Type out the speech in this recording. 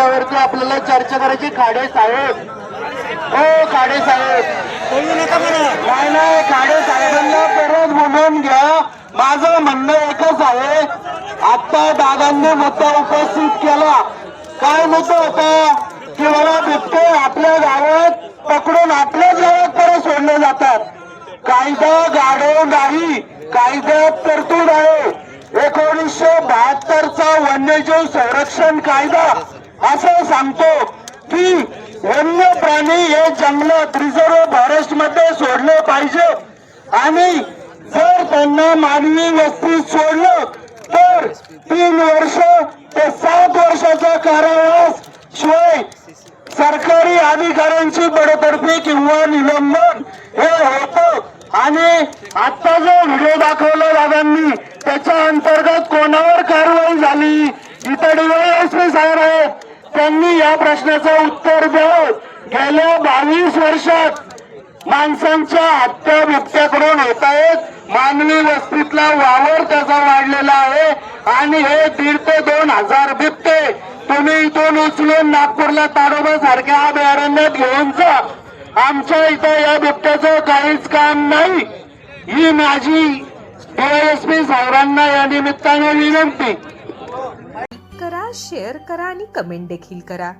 आपल्याला चर्चा करायची खाडे साहेब. हो खाडे साहेब. नाही नाही खाडे साहेबांना परत बोलवून घ्या. माझं म्हणणं एकच आहे. आता दादांनी मुद्दा उपस्थित केला. काय मुद्दा होता? की मला बिबटे आपल्या गावात पकडून आपल्याच गावात परत सोडले जातात. कायदा गाडव नाही. कायद्यात तरतूद आहे. एकोणीसशे बहात्तरचा वन्यजीव संरक्षण कायदा. असं सांगतो की वन्य प्राणी हे जंगलात रिझर्व फॉरेस्टमध्ये सोडले पाहिजे. आणि जर त्यांना मानवी वस्तीत सोडलं तर तीन वर्ष ते सात वर्षाचा कारावास शिवाय सरकारी अधिकाऱ्यांची बडतर्फी किंवा निलंबन हे होतं. आणि आता जो व्हिडिओ दाखवला दादांनी त्याच्या अंतर्गत कोणावर कारवाई झाली इथं डीवायएसपी साहेब आहेत त्यांनी या प्रश्नाचं उत्तर देऊन गेल्या बावीस वर्षात माणसांच्या हत्या बिबट्याकडून होत आहेत. मानवी वस्तीतला वावर त्याचा वाढलेला आहे. आणि हे दीड ते दोन हजार बिबटे तुम्ही इथून उचलून नागपूरला ताडोबा सारख्या अभयारण्यात घेऊन जा. आमच्या इथं या बिबट्याचं काहीच काम नाही. ही माझी डीवायएसपी साहेबांना या निमित्ताने विनंती. शेअर करा आणि कमेंट देखील करा.